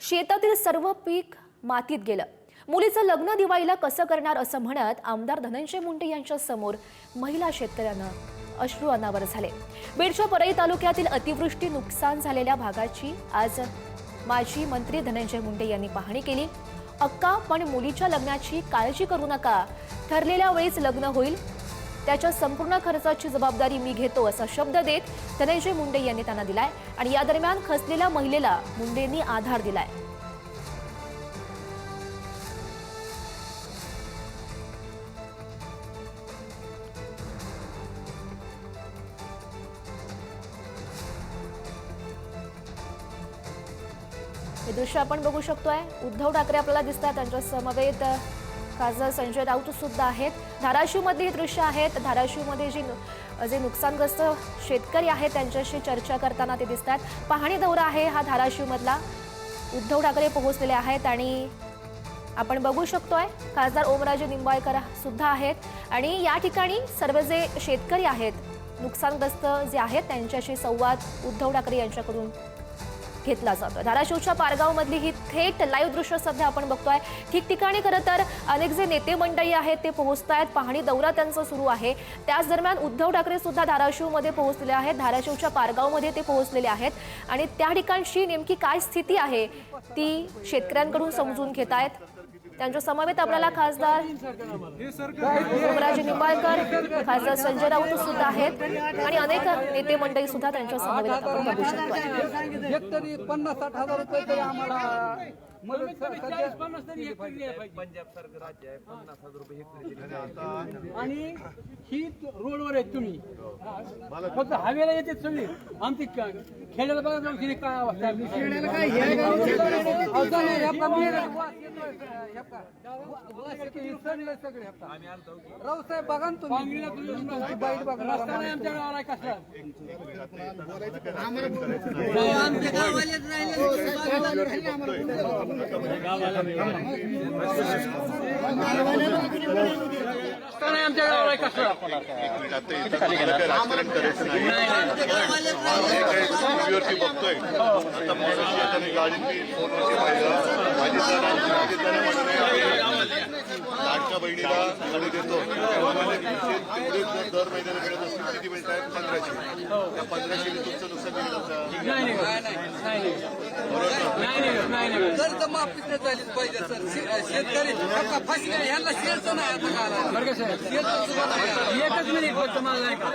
शेतातील सर्व पीक मातीत गेलं. मुलीचं लग्न दिवाळीला कसं करणार असं म्हणत आमदार धनंजय मुंडे यांच्या समोर महिला शेतकऱ्यानं अश्रू अनावर झाले. बीडच्या परळी तालुक्यातील अतिवृष्टी नुकसान झालेल्या भागाची आज माजी मंत्री धनंजय मुंडे यांनी पाहणी केली. अक्का पण मुलीच्या लग्नाची काळजी करू नका. ठरलेल्या वेळीच लग्न होईल. त्याच्या संपूर्ण खर्चाची जबाबदारी मी घेतो असा शब्द देत धनंजय मुंडे यांनी त्यांना दिलाय. आणि या दरम्यान खचलेल्या महिलेला मुंडेंनी आधार दिलाय. हे दृश्य आपण बघू शकतोय. उद्धव ठाकरे आपल्याला दिसतात त्यांच्या समवेत. खासदार संजय राऊत सुद्धा आहेत. धाराशिवमध्ये ही दृश्य आहेत. धाराशिवमध्ये जी जे नुकसानग्रस्त शेतकरी आहेत त्यांच्याशी चर्चा करताना ते दिसत आहेत पाहणी दौरा आहे हा धाराशिवमधला. उद्धव ठाकरे पोहोचलेले आहेत आणि आपण बघू शकतोय खासदार ओमराजे निंबाळकर सुद्धा आहेत. आणि या ठिकाणी सर्व जे शेतकरी आहेत नुकसानग्रस्त जे आहेत त्यांच्याशी संवाद उद्धव ठाकरे यांच्याकडून घेतला जातो धाराशिवच्या पारगावमधली ही थेट लाईव्ह दृश्य सध्या आपण बघतोय. ठिकठिकाणी खरं तर अनेक जे नेते मंडळी आहेत ते पोहोचत आहेत पाहणी दौरा त्यांचा सुरू आहे. त्याच दरम्यान उद्धव ठाकरे सुद्धा धाराशिवमध्ये पोहोचलेले आहेत. धाराशिवच्या पारगावमध्ये ते पोहोचलेले आहेत. आणि त्या ठिकाणची नेमकी काय स्थिती आहे ती शेतकऱ्यांकडून समजून घेत आहेत त्यांच्या समवेत आपल्याला खासदार ओमराजे निंबाळकर खासदार संजय राऊत सुद्धा आहेत. आणि अनेक नेते मंडळी सुद्धा त्यांच्या समवेत आपण बघू शकतो तरी आम्हाला पंजाब सारखं राज्य आहे पन्नास हजार रुपये हेक्टरी आणि ही रोडवर आहेत तुम्ही. फक्त हवेला येते सगळी आमची खेड्याला बघा जाऊन तिने काय अवस्था आहे. अजून हे आपला मेळ वास येतोय, हे आपला. वास येतोय, हे सगळे सगळे आपला. रावसाहेब बघा ना पांगरीला तुम्ही तुझं तुमची बाईट बघा. रस्ता नाही आमच्या गावाला कसला रस्ता नाही. आमच्या राजकारण करायचं नाही. टीव्हीवरती बघतोय. आता गाडीतली फोनवरती पाहिलं माझी जण माझी जण म्हणून लाडक्या बहिणीला गाडी देतो तेव्हा मला तीनशे तेवढे जर दर महिन्याला मिळत असतील किती मिळत आहेत पंधराशे. त्या पंधराशे तुमचं नुकसान किती होतं नाही नाही नाही नाही नाही नाही नाही कर्ज माफी नाही झालीच पाहिजे सर. शेतकरी ह्यांना शेअरचं नाही आता काला. बरं का साहेब? शेअरचं सुद्धा नाही. एकच मिनिट फक्त मला नाही का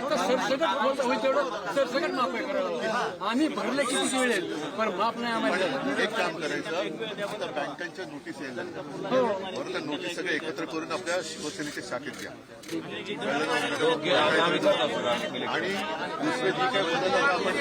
थोडं सरसकट बोलतो होईल तेवढं सरसकट माफ आहे करावं आम्ही भरलं किती वेळ आहे पण माफ नाही आम्हाला एक काम करायचं बँकांच्या नोटीस यायला. बरं त्या नोटीस सगळे एकत्र करून आपल्या शिवसेनेच्या शाखेत घ्या आणि दुसरे जी काय बदल आपण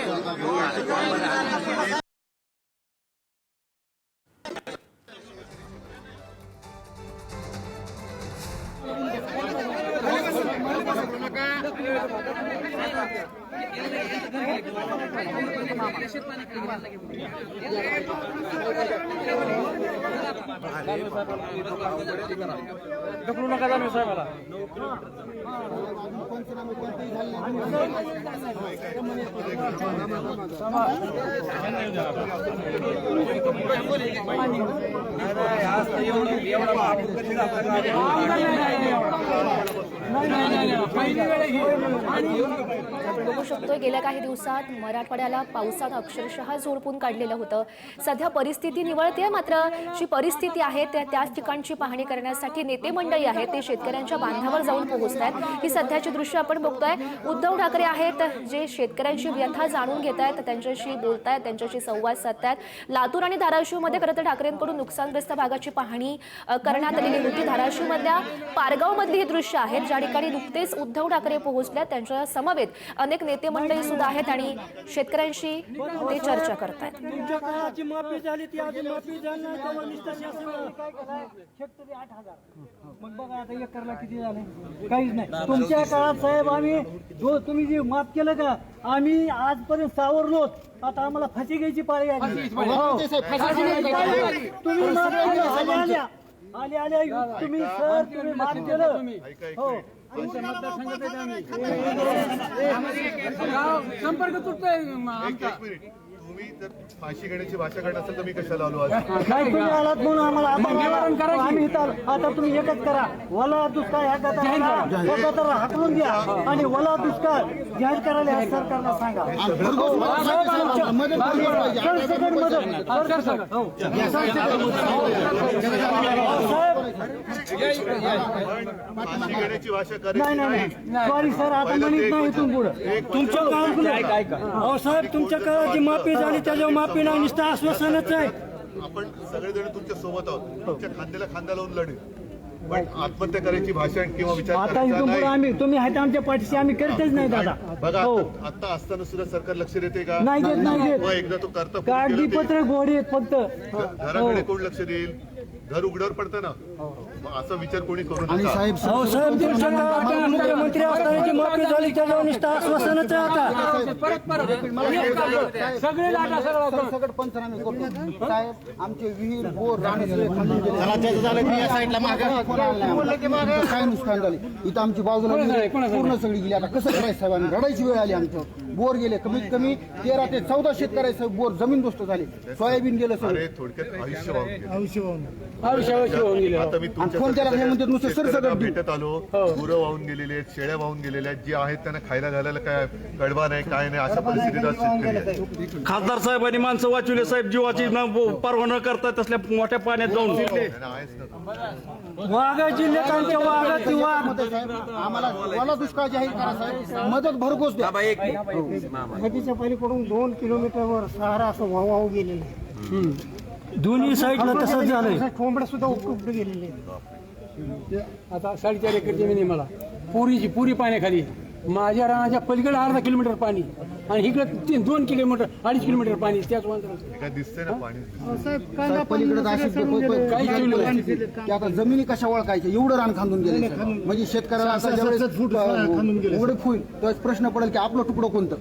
ढकलू नका जाणू साहेबाला. पहिली बघू शकतोय गेल्या काही दिवसात मराठवाड्याला पावसानं अक्षरशः झोडपून काढलेलं होतं. सध्या परिस्थिती निवळते मात्र जी परिस्थिती आहे त्या त्याच ठिकाणची पाहणी करण्यासाठी नेते मंडळी आहेत ते शेतकऱ्यांच्या बांधावर जाऊन पोहोचत आहेत ही सध्याची दृश्य आपण बघतोय. उद्धव ठाकरे आहेत जे शेतकऱ्यांची व्यथा जाणून घेत आहेत त्यांच्याशी बोलतायत त्यांच्याशी संवाद साधतायत. लातूर आणि धाराशिवमध्ये खरं तर ठाकरेंकडून नुकसानग्रस्त भागाची पाहणी करण्यात आलेली होती. धाराशिवमधल्या पारगावमधली ही दृश्य आहेत ज्या ठिकाणी नुकतेच उद्धव ठाकरे पोहोचले आहेत. त्यांच्या समवेत. अनेक नेते मंडळी सुद्धा आहेत आणि शेतकऱ्यांशी ते चर्चा करतायत. तुमच्या काळाची माफी झाली ती अजून माफी झाली नाही तेव्हा निष्ठा शासनाने काय केलं? हेक्टरी आठ हजार मग बघा आता एकरला किती झाले? काहीच नाही. तुमच्या काळात साहेब आम्ही जो तुम्ही जे माफ केलं का आम्ही आजपर्यंत सावरलो आता आम्हाला फाशी घ्यायची पाळी आली. हो. तुम्ही आल्या आल्या तुम्ही सर तुम्ही माफ केलं. हो. आम्ही. संपर्क तुटतोय आमचा तुम्ही जर फाशी घेण्याची भाषा करत असेल तर मी कशाला आलो आज नाही तुम्ही आलात म्हणून आम्हाला आता आम्ही इथं आलो. आता तुम्ही एकच करा वला दुष्काळ ह्या गटाला एकत्र हाकलून द्या आणि वला दुष्काळ जाहीर करायला ह्या सरकारला सांगा मदत. हो. फाशी घेण्याची भाषा करायची नाही नाही नाही. नाही. सॉरी सर आता म्हणत नाही इथून पुढे. तुमच्या काळात अहो साहेब तुमच्या काळात जी माफी झाली त्याच्यावर माफी नाही नुसतं आश्वासनच आहे. आपण सगळेजण तुमच्यासोबत आहोत. तुमच्या खांद्याला खांदा लावून लढे. पण आत्महत्या करायची भाषण किंवा विचार आता इथून पुढे आम्ही तुम्ही आहेत आमच्या पाठीशी आम्ही करतच नाही दादा. बघा हो. आता- असताना सुद्धा सरकार लक्ष देते का? नाही देत नाही मग एकदा तो करता कागदी पत्र आहेत फक्त. घराकडे कोण लक्ष देईल? घर उघड्यावर पडतं ना. मग असा विचार कोणी करू नका. अहो साहेब तुमच्या काळात मुख्यमंत्री असताना जी माफी झाली त्याच्यावर नुसतं आश्वासनच आहे आता. सगळे लाटा सगळं सगळं पंचनामे करतो साहेब आमचे विहीर बोर राणे सगळे खाल्ले काय नुकसान झाले इथं आमची बाजूला विहीर पूर्ण सगळी गेली. आता कसं करायचं साहेबांनी रडायची वेळ आली आमचं. बोर गेले. कमीत कमी तेरा ते चौदा शेतकऱ्याचे बोर जमीन दोस्त झाले. सोयाबीन गेलं सगळं. अरे थोडक्यात आयुष्य वाहून गेलं. आयुष्यावर आता मी तुमच्या फोन केला की म्हणतात नुसतं शेतकऱ्यांना सरसकट देऊ. भेटत आलो. गुरं वाहून गेलेले आहेत शेळ्या वाहून गेलेल्या आहेत. जे आहेत त्यांना खायला घालायला काय कडबा नाही काय नाही अशा परिस्थितीत आज शेतकरी आहेत. खासदार साहेबांनी माणसं वाचवले. साहेब जीवाची न परवा न करता तसल्या मोठ्या पाण्यात जाऊन त्यांना आहेच ना वाघा जिल्ह्यात वाघ. साहेब आम्हाला मला दुष्काळ जाहीर करा साहेब मदत भरघोस द्या. नदीच्या पलीकडून दोन किलोमीटरवर सहारा असं वाहू वाहू गेलेलं आहे. दोन्ही साईडला तसंच झालंय. कोंबड्या सुद्धा उपटून गेलेले आता साडेचार एकर जमीन आहे मला. पुरीची पुरी पाण्याखाली. माझ्या रानाच्या पलीकडे अर्धा किलोमीटर पाणी. आणि इकडे तीन दोन किलोमीटर अडीच किलोमीटर पाणी. त्याच वांदराचं. हे काय दिसतंय ना पाणी? साहेब पलीकडे नाशिक डेपो- काही ठेवलं नाही. की आता जमिनी कशा ओळखायच्या? एवढं रान खांदून गेले म्हणजे शेतकऱ्याला आता ज्यावेळेस उघडे त्यावेळेस प्रश्न पडेल की आपलं तुकडं कोणतं?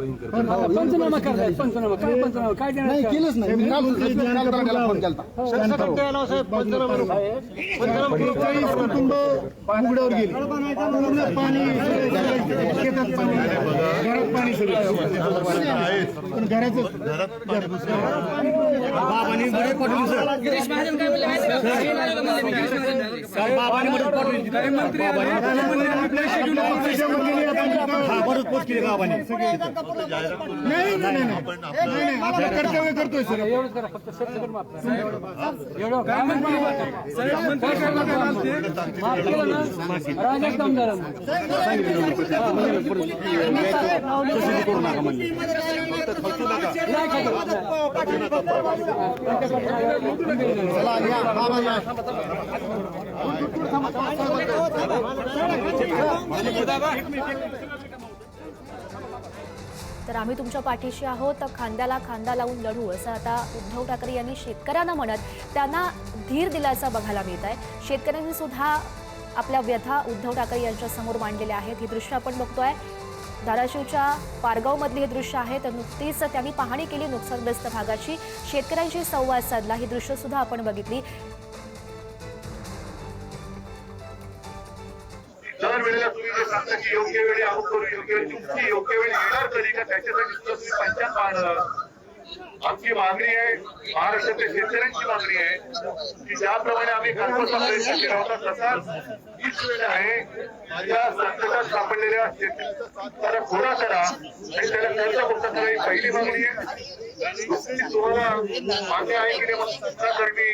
पंचनामा करतायत पंचनामा काय पंचनामा काय देणार नाही का? केलंच नाही मी काल काल त्याला फोन केला कुटुंब उघड्यावर गेली पूर्ण पाणी शेतात पाणी घरात पाणी पण घराचं घरात पाणी घुसलं. नाही नाही नाही आपण आपलं कर्तव्य करतोय सर. एवढंच करा फक्त सरसकट माफ करा. एवढं काय म्हणते? माफ केलं ना? राजाच काम झालं तर आम्ही तुमच्या पाठीशी आहोत. तर खांद्याला खांदा लावून लढू असं आता उद्धव ठाकरे यांनी शेतकऱ्यांना म्हणत त्यांना धीर दिल्याचा बघायला मिळत आहे शेतकऱ्यांनी सुद्धा आपल्या व्यथा उद्धव ठाकरे यांच्या समोर मांडलेल्या आहेत. ही दृश्य आपण बघतोय. धाराशिवच्या पारगावमधली हे दृश्य आहे. तर नुकतीच त्यांनी पाहणी केली नुकसानग्रस्त भागाची. शेतकऱ्यांशी संवाद साधला. ही दृश्य सुद्धा आपण बघितली. सांगता की योग्य वेळी अमुक करू योग्य वेळी तुमची योग्य वेळी येणार कधी का त्याच्यासाठी सुद्धा तुम्ही पंचायत पाहणार आमची मागणी आहे महाराष्ट्रातल्या शेतकऱ्यांची मागणी आहे की ज्याप्रमाणे आम्ही कालपासून प्रयत्न केला होता तसाच हीच वेळ आहे या संकटात सापडलेल्या शेतकऱ्याला खोडा करा आणि त्याला कर्ज मुक्त करा ही पहिली मागणी आहे. तुम्हाला मागणी आहे की नाही मग करणे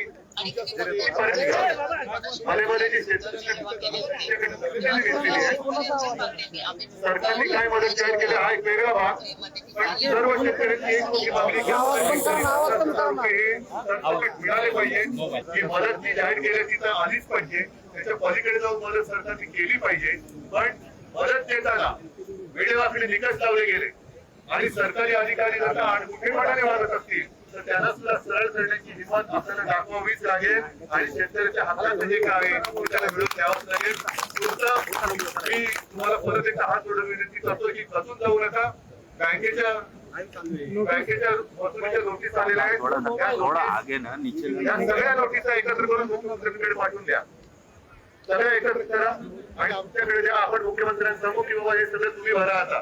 सरकारने काय मदत जाहीर केली? हा एक वेगळा भाग. पण सर्व शेतकऱ्यांची एक मोठी मागणी हे मिळाले पाहिजे. ही मदत जी जाहीर केली ती तर आलीच पाहिजे. त्याच्या पलीकडे जाऊन मदत सरकारने केली पाहिजे. पण मदत देताना वेळेवाकडे निकष लावले गेले. आणि सरकारी अधिकारी जर का आडमुठेपणाने वागत असतील तर त्यांना सुद्धा सरळ करण्याची हिंमत आपल्याला दाखवावीच लागेल आणि शेतकऱ्याच्या हातात जे काय त्याला मिळून द्यावंच लागेल. तुमचं मी तुम्हाला परत एकदा हात जोडून विनंती करतो की खचून जाऊ नका. बँकेच्या बँकेच्या वसुलीच्या नोटीस आलेल्या आहेत. या सगळ्या नोटिसा एकत्र करून मुख्यमंत्र्यांकडे पाठवून द्या. सगळ्या एकत्र करा आणि तुमच्याकडे द्या आपण मुख्यमंत्र्यांसमोर की बाबा हे सगळं तुम्ही भरा आता.